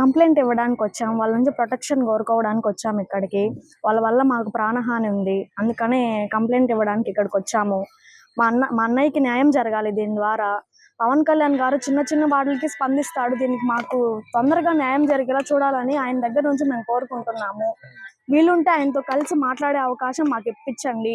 Complaint ఇవ్వడానికి వచ్చాం. వాళ్ళ నుంచి ప్రొటెక్షన్ కోరుకోవడానికి వచ్చాం ఇక్కడికి. వాళ్ళ వల్ల మాకు ప్రాణహాని ఉంది. అందుకనే కంప్లైంట్ ఇవ్వడానికి ఇక్కడికి వచ్చాము. మా అన్న మా అన్నయ్యకి న్యాయం జరగాలి దీని ద్వారా. పవన్ కళ్యాణ్ గారు చిన్న చిన్న వాటికి స్పందిస్తాడు. దీనికి మాకు తొందరగా న్యాయం జరిగేలా చూడాలని ఆయన దగ్గర నుంచి మేము కోరుకుంటున్నాము. వీలుంటే ఆయనతో కలిసి మాట్లాడే అవకాశం మాకు ఇప్పించండి.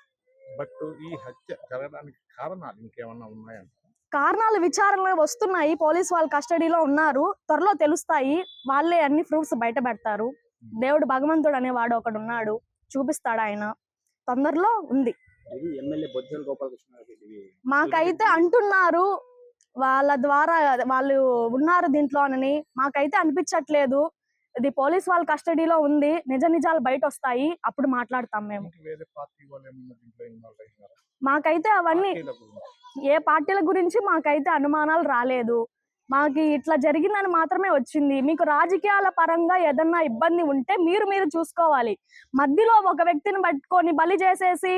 బట్ ఈ హత్య జరగడానికి కారణాలు ఇంకేమన్నా ఉన్నాయంట కారణాలు విచారణలో వస్తున్నాయి. పోలీస్ వాళ్ళ కస్టడీలో ఉన్నారు. త్వరలో తెలుస్తాయి. వాళ్ళే అన్ని ప్రూఫ్స్ బయట పెడతారు. దేవుడు భగవంతుడు అనేవాడు ఒకడు ఉన్నాడు. చూపిస్తాడు ఆయన? తొందరలో ఉంది. మాకైతే అంటున్నారు. వాళ్ళ ద్వారా వాళ్ళు ఉన్నారు దీంట్లో అని. మాకైతే అనిపించట్లేదు. ఇది పోలీస్ వాళ్ళ కస్టడీలో ఉంది. నిజ నిజాలు బయట వస్తాయి అప్పుడు మాట్లాడతాం మేము. మాకైతే అవన్నీ. ఏ పార్టీల గురించి మాకైతే అనుమానాలు రాలేదు. మాకు ఇట్లా జరిగిందని మాత్రమే వచ్చింది. మీకు రాజకీయాల పరంగా ఏదన్నా ఇబ్బంది ఉంటే మీరు మీరు చూసుకోవాలి. మధ్యలో ఒక వ్యక్తిని పట్టుకొని బలి చేసేసి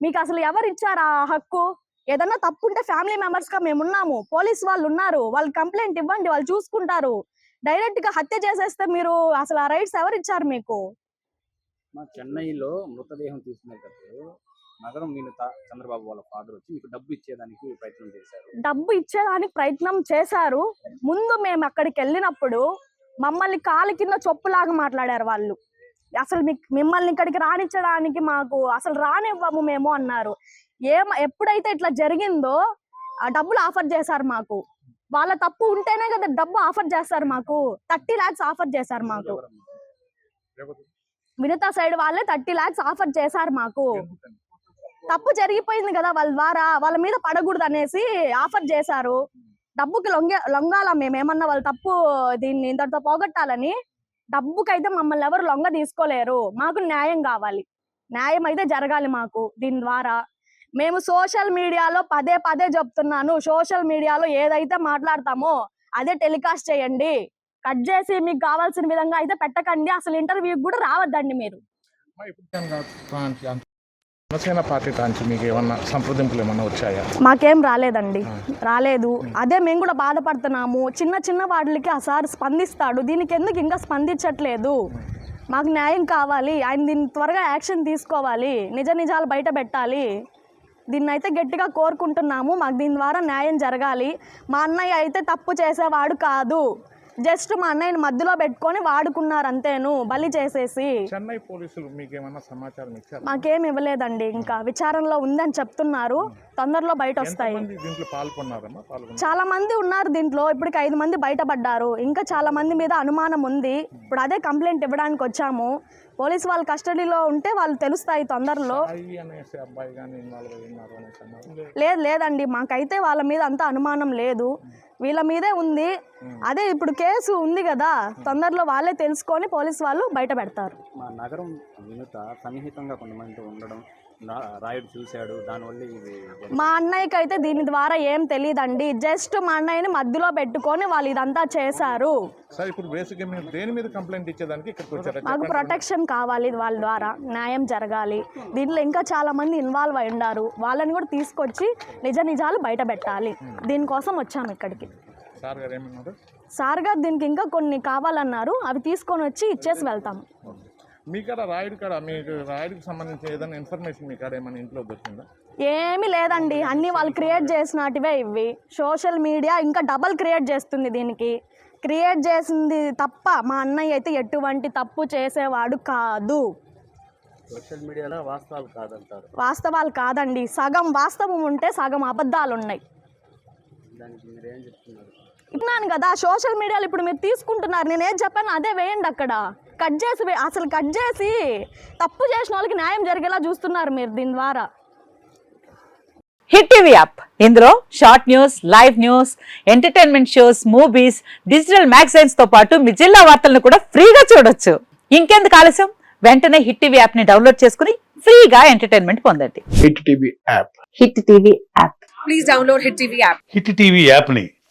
మీకు అసలు ఎవరు ఇచ్చారు ఆ హక్కు? ఏదన్నా తప్పు ఉంటే ఫ్యామిలీ మెంబర్స్గా మేము ఉన్నాము పోలీస్ వాళ్ళు ఉన్నారు వాళ్ళు కంప్లైంట్ ఇవ్వండి. వాళ్ళు చూసుకుంటారు. డైరెక్ట్గా హత్య చేసేస్తే మీరు అసలు ఆ రైట్స్ ఎవరు ఇచ్చారు మీకు? మా చెన్నైలో మృతదేహం తీసుకునేటప్పుడు నగరం వినుత చంద్రబాబు వాళ్ళ ఫాదర్ వచ్చి మీకు డబ్బు ఇచ్చేదానికి ప్రయత్నం చేశారు. డబ్బు ఇచ్చేదానికి ప్రయత్నం చేశారు. ముందు మేము అక్కడికి వెళ్ళినప్పుడు మమ్మల్ని కాలు కింద చొప్పులాగా మాట్లాడారు వాళ్ళు. అసలు మీకు మిమ్మల్ని ఇక్కడికి రానిచ్చడానికి మాకు అసలు రానివ్వము మేము అన్నారు. ఏం ఎప్పుడైతే ఇట్లా జరిగిందో ఆ డబ్బులు ఆఫర్ చేశారు మాకు. వాళ్ళ తప్పు ఉంటేనే కదా డబ్బు ఆఫర్ చేస్తారు మాకు. థర్టీ లాక్స్ ఆఫర్ చేశారు మాకు. మిగతా వినత సైడ్ వాళ్ళే థర్టీ లాక్స్ ఆఫర్ చేశారు మాకు. తప్పు జరిగిపోయింది కదా వాళ్ళ ద్వారా. వాళ్ళ మీద పడకూడదు అనేసి ఆఫర్ చేశారు. డబ్బుకి లొంగే లొంగాల మేమేమన్నా వాళ్ళ తప్పు దీన్ని ఇంతటితో పోగొట్టాలని? డబ్బుకైతే మమ్మల్ని ఎవరు లొంగ తీసుకోలేరు. మాకు న్యాయం కావాలి. న్యాయం అయితే జరగాలి మాకు దీని ద్వారా. మేము సోషల్ మీడియాలో పదే పదే చెప్తున్నాను. సోషల్ మీడియాలో ఏదైతే మాట్లాడతామో అదే టెలికాస్ట్ చేయండి. కట్ చేసి మీకు కావాల్సిన విధంగా అయితే పెట్టకండి. అసలు ఇంటర్వ్యూకి కూడా రావద్దండి మీరు. మా ఇప్పుడు జనగా తాంచి అంత- జనసేన పార్టీ తాంచి మీకు ఏమన్నా సంప్రదింపులు ఏమన్నా వచ్చాయా? మాకేం రాలేదండి. రాలేదు. అదే మేము కూడా బాధపడుతున్నాము. చిన్న చిన్న వాటికి ఆ సార్ స్పందిస్తాడు. దీనికి ఎందుకు ఇంకా స్పందించట్లేదు? మాకు న్యాయం కావాలి. ఆయన దీన్ని త్వరగా యాక్షన్ తీసుకోవాలి. నిజ నిజాలు బయట పెట్టాలి. దీన్ని అయితే గట్టిగా కోరుకుంటున్నాము. మాకు దీని ద్వారా న్యాయం జరగాలి. మా అన్నయ్య అయితే తప్పు చేసేవాడు కాదు. జస్ట్ మా అన్నయ్యని మధ్యలో పెట్టుకొని వాడుకున్నారు అంతేను బలి చేసేసి. చెన్నై పోలీసులు సమాచారం ఇచ్చారు? మాకేం ఇవ్వలేదండి. ఇంకా విచారణలో ఉందని చెప్తున్నారు. తొందరలో బయట వస్తాయి చాలా మంది ఉన్నారు దీంట్లో. ఇప్పటికి ఐదు మంది బయటపడ్డారు. ఇంకా చాలా మంది మీద అనుమానం ఉంది. ఇప్పుడు అదే కంప్లైంట్ ఇవ్వడానికి వచ్చాము. పోలీస్ వాళ్ళ కస్టడీలో ఉంటే వాళ్ళు తెలుస్తాయి తొందరలో. లేదు లేదండి. మాకైతే వాళ్ళ మీద అంత అనుమానం లేదు. వీళ్ళ మీదే ఉంది. అదే ఇప్పుడు కేసు ఉంది కదా. తొందరలో వాళ్ళే తెలుసుకొని పోలీస్ వాళ్ళు బయట పెడతారు. మా నగరం వినుత సన్నిహితంగా కొంతమందితో ఉండడం రాయుడు చూశాడు దానివల్ల ఇది. మా అన్నయ్యకి అయితే దీని ద్వారా ఏం తెలియదండి జస్ట్ మా అన్నయ్యని మధ్యలో పెట్టుకొని వాళ్ళు ఇదంతా చేశారు. సార్ ఇప్పుడు బేసిక్గా మీరు దేని మీద కంప్లైంట్ ఇచ్చేదానికి ఇక్కడికి వచ్చారా? మాకు చెప్పండి. ప్రొటెక్షన్ కావాలి వాళ్ళ ద్వారా న్యాయం జరగాలి. దీంట్లో ఇంకా చాలా మంది ఇన్వాల్వ్ అయి ఉన్నారు వాళ్ళని కూడా తీసుకొచ్చి నిజ నిజాలు బయట పెట్టాలి. దీనికోసం వచ్చాము ఇక్కడికి. సార్ గారు ఏమన్నారు? సార్ గారు దీనికి ఇంకా కొన్ని కావాలన్నారు. అవి తీసుకొని వచ్చి ఇచ్చేసి వెళ్తాం ఓకే. మీ కాడ రాయుడు కాడ మీకు రాయుడికి సంబంధించిన ఏదైనా ఇన్ఫర్మేషన్ మీ కాడ ఏమైనా ఇంట్లో దొరికిందా ఏమీ లేదండి. అన్నీ వాళ్ళు క్రియేట్ చేసినటివే ఇవి. సోషల్ మీడియా ఇంకా డబల్ క్రియేట్ చేస్తుంది దీనికి. క్రియేట్ చేసింది తప్ప మా అన్నయ్య అయితే ఎటువంటి తప్పు చేసేవాడు కాదు. సోషల్ మీడియాలో వాస్తవాలు కాదంటారు. వాస్తవాలు కాదండి. సగం వాస్తవం ఉంటే సగం అబద్ధాలు ఉన్నాయి. దానికి మీరు ఏం చెప్తున్నారు? విన్నాను కదా సోషల్ మీడియాలో ఇప్పుడు మీరు తీసుకుంటున్నారు. నేను ఏం చెప్పాను? అదే వేయండి అక్కడ. కట్ చేసి అసలు కట్ చేసి తప్పు చేసిన వాళ్ళకి న్యాయం జరిగేలా చూస్తున్నారు మీరు దీని ద్వారా. Hit TV app. ఇందులో short news live news entertainment shows movies digital మ్యాగజైన్స్తో పాటు మీ జిల్లా వార్తలను కూడా ఫ్రీగా చూడొచ్చు. ఇంకెందుకు ఆలస్యం? వెంటనే హిట్ టీవీ యాప్ని డౌన్లోడ్ చేసుకుని ఫ్రీగా ఎంటర్టైన్మెంట్ పొందండి. Hit TV app. Hit TV app. Hit TV యాప్ని